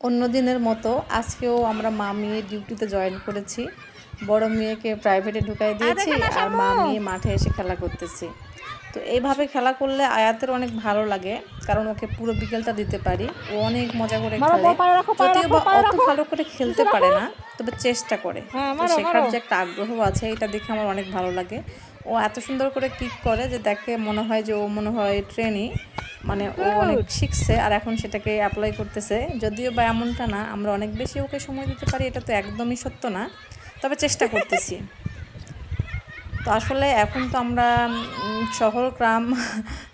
অন্য দিনের মতো আজকেও আমরা মা মেয়ে ডিউটিতে জয়েন করেছি। বড় মেয়েকে প্রাইভেটে ঢুকাই দিয়েছি আর মা মেয়ে মাঠে এসে খেলা করতেছি। তো এইভাবে খেলা করলে আয়াতের অনেক ভালো লাগে কারণ ওকে পুরো বিকেলটা দিতে পারি। ও অনেক মজা করে খেলে। যদিও বা অত ভালো করে খেলতে পারে না তবে চেষ্টা করে। তো শেখার যে একটা আগ্রহ আছে এটা দেখে আমার অনেক ভালো লাগে। ও এত সুন্দর করে কিক করে যে দেখে মনে হয় যে ও মনে হয় ট্রেনি মানে ও অনেক শিখছে আর এখন সেটাকে অ্যাপ্লাই করতেছে। যদিও বা এমনটা না আমরা অনেক বেশি ওকে সময় দিতে পারি এটা তো একদমই সত্য না তবে চেষ্টা করতেছি। তো আসলে এখন তো আমরা শহর গ্রাম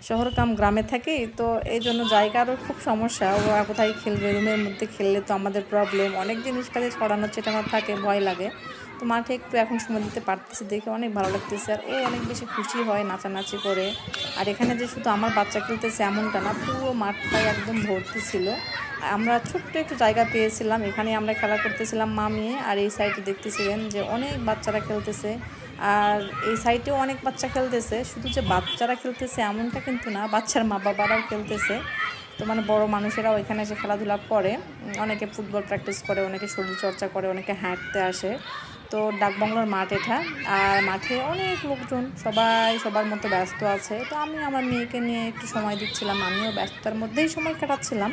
শহর গ্রাম গ্রামে থাকি, তো এই জন্য জায়গারও খুব সমস্যা। ও কোথায় খেলবে, রুমের মধ্যে খেললে তো আমাদের প্রবলেম অনেক জিনিসপাতি ছড়ানো আমার থাকে, ভয় লাগে। তো মাঠে একটু এখন সময় দিতে পারতেছি, দেখে অনেক ভালো লাগতেছে। আর ও অনেক বেশি খুশি হয় নাচানাচি করে। আর এখানে যে শুধু আমার বাচ্চা খেলতেছে এমনটা না, পুরো মাঠটাই একদম ভর্তি ছিল। আমরা ছোট্ট একটু জায়গা পেয়েছিলাম, এখানে আমরা খেলা করতেছিলাম মামিয়ে আর এই সাইডে দেখতেছিলেন যে অনেক বাচ্চারা খেলতেছে। আর এই সাইডেও অনেক বাচ্চা খেলতেছে। শুধু যে বাচ্চারা খেলতেছে এমনটা কিন্তু না, বাচ্চার মা বাবারাও খেলতেছে। তো মানে বড় মানুষেরাও এখানে এসে খেলাধুলা করে। অনেকে ফুটবল প্র্যাকটিস করে, অনেকে শরীর চর্চা করে, অনেকে হাঁটতে আসে। তো ডাকবাংলার মাঠ এটা। আর মাঠে অনেক লোকজন, সবাই সবার মতো ব্যস্ত আছে। তো আমি আমার মেয়েকে নিয়ে একটু সময় দিচ্ছিলাম, আমিও ব্যস্ততার মধ্যেই সময় কাটাচ্ছিলাম।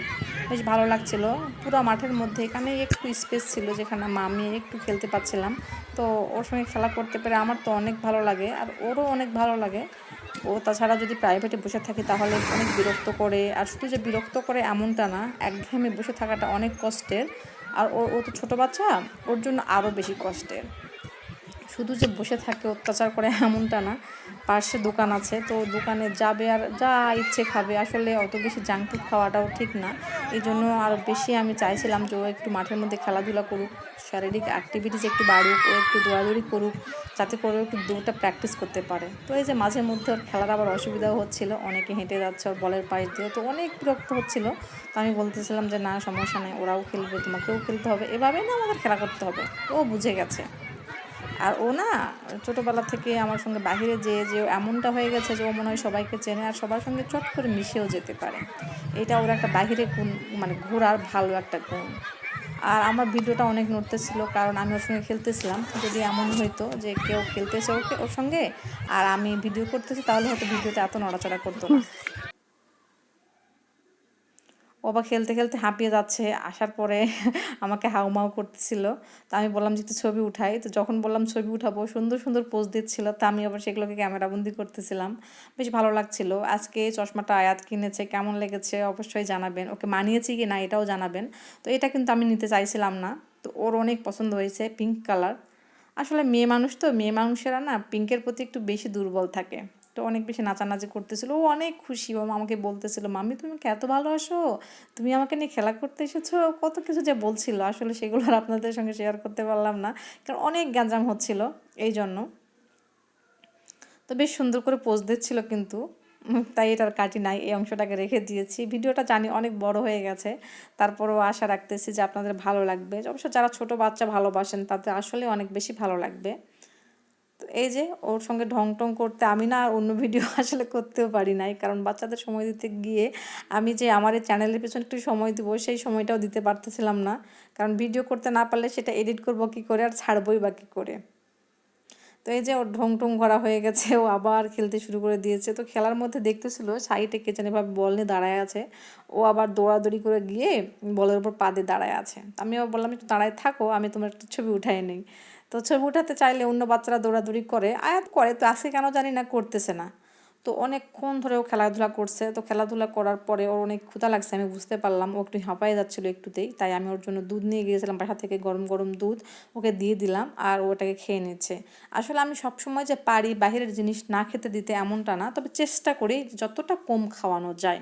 বেশ ভালো লাগছিল। পুরো মাঠের মধ্যে এখানে একটু স্পেস ছিল যেখানে আমি একটু খেলতে পারছিলাম। তো ওর সঙ্গে খেলা করতে পেরে আমার তো অনেক ভালো লাগে আর ওরও অনেক ভালো লাগে। ও তাছাড়া যদি প্রাইভেটে বসে থাকি তাহলে অনেক বিরক্ত করে। আর শুধু যে বিরক্ত করে এমনটা না, একঘেয়েমে বসে থাকাটা অনেক কষ্টের। আর ও ও তো ছোটো বাচ্চা, ওর জন্য আরও বেশি কষ্টের। শুধু যে বসে থাকে অত্যাচার করে এমনটা না, পাশে দোকান আছে, তো দোকানে যাবে আর যা ইচ্ছে খাবে। আসলে অত বেশি জাঙ্ক ফুড খাওয়াটাও ঠিক না। এই জন্য আরও বেশি আমি চাইছিলাম যে ও একটু মাঠের মধ্যে খেলাধুলা করুক, শারীরিক অ্যাক্টিভিটিস একটু বাড়ুক, ও একটু দৌড়াদৌড়ি করুক, যাতে করে একটু দৌড়টা প্র্যাকটিস করতে পারে। তো এই যে মাঝে মধ্যে ওর খেলার আবার অসুবিধাও হচ্ছিল, অনেকে হেঁটে যাচ্ছে ওর বলের পাশ দিয়ে, তো অনেক বিরক্ত হচ্ছিল। তো আমি বলতেছিলাম যে, না, সমস্যা নেই, ওরাও খেলবে, তোমাকেও খেলতে হবে। এভাবেই না আমাদের খেলা করতে হবে, ও বুঝে গেছে। আর ও না, ছোটোবেলা থেকে আমার সঙ্গে বাইরে যে যে এমনটা হয়ে গেছে যে ও মনে হয় সবাইকে চেনে আর সবার সঙ্গে চট করে মিশেও যেতে পারে। এটা ওর একটা বাহিরে গুণ মানে ঘোরার ভালো একটা গুণ। আর আমার ভিডিওটা অনেক নড়তেছিল কারণ আমি ওর সঙ্গে খেলতেছিলাম। যদি এমন হইতো যে কেউ খেলতেছে ওকে, ওর সঙ্গে, আর আমি ভিডিও করতেছি তাহলে হয়তো ভিডিওতে এত নড়াচড়া করতো না। ও আবার খেলতে খেলতে হাঁপিয়ে যাচ্ছে। আসার পরে আমাকে হাউমাউ করতেছিল। তো আমি বললাম যে, একটু ছবি উঠাই। তো যখন বললাম ছবি উঠাবো, সুন্দর সুন্দর পোজ দিচ্ছিল। তা আমি আবার সেগুলোকে ক্যামেরাবন্দি করতেছিলাম। বেশ ভালো লাগছিল। আজকে চশমাটা আয়াত কিনেছে, কেমন লেগেছে অবশ্যই জানাবেন। ওকে মানিয়েছি কি না এটাও জানাবেন। তো এটা কিন্তু আমি নিতে চাইছিলাম না। তো ওর অনেক পছন্দ হয়েছে পিঙ্ক কালার আসলে মেয়ে মানুষ তো, মেয়ে মানুষেরা না পিঙ্কের প্রতি একটু বেশি দুর্বল থাকে। তো অনেক বেশি নাচানাচি করতেছিল। ও অনেক খুশি। ও আমাকে বলতেছিল, মাম্মি, তুমি এত ভালোবাসো? তুমি আমাকে নিয়ে খেলা করতে এসেছ? কত কিছু যে বলছিল। আসলে সেগুলো আর আপনাদের সঙ্গে শেয়ার করতে পারলাম না। কারণ অনেক গ্যাঞ্জাম হচ্ছিল এই জন্য তো বেশ সুন্দর করে পোজ দিচ্ছিল কিন্তু। তাই এটার কাটি নাই। এই অংশটাকে রেখে দিয়েছি। ভিডিওটা জানি অনেক বড় হয়ে গেছে। তারপরেও আশা রাখতেছি যে আপনাদের ভালো লাগবে। অবশ্য যারা ছোট বাচ্চা ভালোবাসেন, তাদের আসলে অনেক বেশি ভালো লাগবে। এই যে ওর সঙ্গে ঢং টং করতে আমি না আর অন্য ভিডিও আসলে করতেও পারি নাই। কারণ বাচ্চাদের সময় দিতে গিয়ে আমি যে আমার এই চ্যানেলের পেছনে একটু সময় দিব, সেই সময়টাও দিতে পারতেছিলাম না। কারণ ভিডিও করতে না পারলে সেটা এডিট করব কী করে আর ছাড়বই বা কী করে? তো এই যে ওর ঢং ঢং করা হয়ে গেছে, ও আবার খেলতে শুরু করে দিয়েছে। তো খেলার মধ্যে দেখতেছিল সাইডে কে জানি ভাবে বল নিয়ে দাঁড়ায় আছে। ও আবার দৌড়াদৌড়ি করে গিয়ে বলের উপর পা দিয়ে দাঁড়ায় আছে। আমি আবার বললাম, একটু দাঁড়ায় থাকো, আমি তোমার একটু ছবি উঠাই নিই। তো ছবি উঠাতে চাইলে অন্য বাচ্চারা দৌড়াদৌড়ি করে, আয়াত করে, তো আজকে কেন জানি না, করতেছে না। তো অনেকক্ষণ ধরে ও খেলাধুলা করছে। তো খেলাধুলা করার পরে ওর অনেক ক্ষুধা লাগছে, আমি বুঝতে পারলাম। ও একটু হাঁপায়ে যাচ্ছিল একটুতেই, তাই আমি ওর জন্য দুধ নিয়ে গিয়েছিলাম, বাসা থেকে গরম গরম দুধ ওকে দিয়ে দিলাম আর ওটাকে খেয়ে নিচ্ছে। আসলে আমি সবসময় যে পারি বাইরের জিনিস না খেতে দিতে এমনটা না, তবে চেষ্টা করি যতটা কম খাওয়ানো যায়।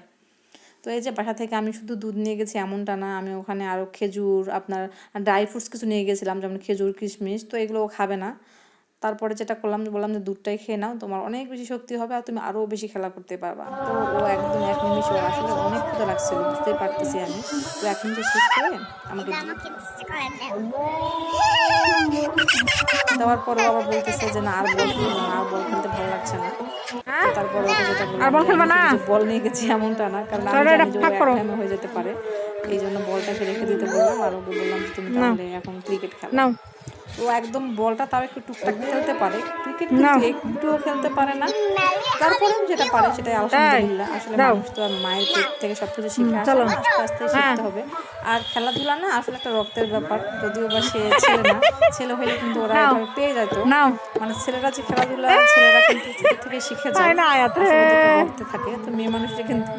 তো এই যে বাসা থেকে আমি শুধু দুধ নিয়ে গেছি এমনটা না, আমি ওখানে আরও খেজুর, আপনার ড্রাই ফ্রুটস কিছু নিয়ে গেছিলাম, যেমন খেজুর, কিশমিশ, তো এগুলো ও খাবে না। তারপরে যেটা করলাম যে বললাম যে দুধটাই খেয়ে নাও তোমার অনেক বেশি শক্তি হবে আর তুমি আরও বেশি খেলা করতে পারবা। তো ও একদম এক নিমিষে ওর আসলে অনেক ক্ষুদা লাগছিল বুঝতেই পারতেছি আমি। তো এখন যে শেষ করে আমাকে দেওয়ার পরে আবার বলতেছে যে না আর বল খেলব না আর বল খেলতে ভালো লাগছে না। তো তারপরে ওকে যেটা আর বল খেলবা না? বল নিয়ে গেছি এমনটা না কারণ আমি হয়ে যেতে পারে। এই জন্য বলটাকে রেখে দিতে বললাম আর ওকে বললাম যে তুমি তাহলে এখন ক্রিকেট খেলো। নাও। ও একদম বলটা তাও একটু টুকটাক খেলতে পারে। ক্রিকেট একটুও খেলতে পারে না। তারপরে যেটা পারে সেটাই আলহামদুলিল্লাহ। আসলে মানুষ তো আর মায়ের পেট থেকে সবকিছু শিখে আসে আস্তে আস্তে শিখতে হবে। আর খেলাধুলা না আসলে একটা রক্তের ব্যাপার। যদিও বা সে ছেলে না ছেলে হলে কিন্তু ওরা পেয়ে যেত। মানে ছেলেরা যে খেলাধুলা ছেলেরা কিন্তু থেকে শিখে যায় না, আয়াতে। থাকে। তো মেয়ে মানুষরা কিন্তু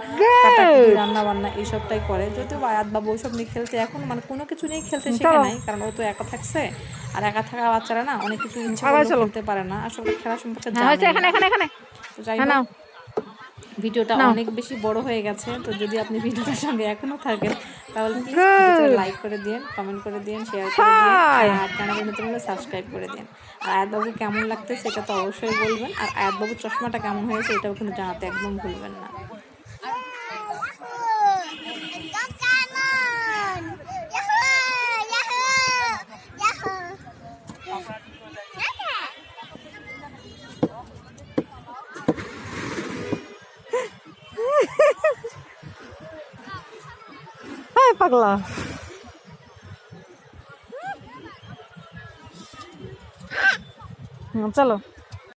রান্না বান্না এইসবটাই করে। যদিও বা আয়াত বাবু ওইসব নিয়ে খেলতে এখন মানে কোনো কিছু নিয়ে খেলতে শেখে নাই কারণ ও তো একা থাকছে। আর একা থাকা বাচ্চারা না অনেক কিছু ইচ্ছা। খেলতে পারে না। আসলে খেলা সম্পর্কে হ্যাঁ, জানে এখানে না। এখানে। এখানে যাই হ্যাঁ হোক। ভিডিওটা অনেক বেশি বড় হয়ে গেছে তো যদি আপনি ভিডিওটার সঙ্গে এখনও থাকেন তাহলে প্লিজ লাইক করে দিন কমেন্ট করে দিন শেয়ার করে. দিন আর চ্যানেলে নতুন হলে সাবস্ক্রাইব করে দিন আর আয়াতবাবু কেমন লাগতে সেটা তো অবশ্যই বলবেন আর আয়াতবাবুর চশমাটা কেমন হয়েছে এটাও কিন্তু জানাতে একদম ভুলবেন না। পাগলা। চলো।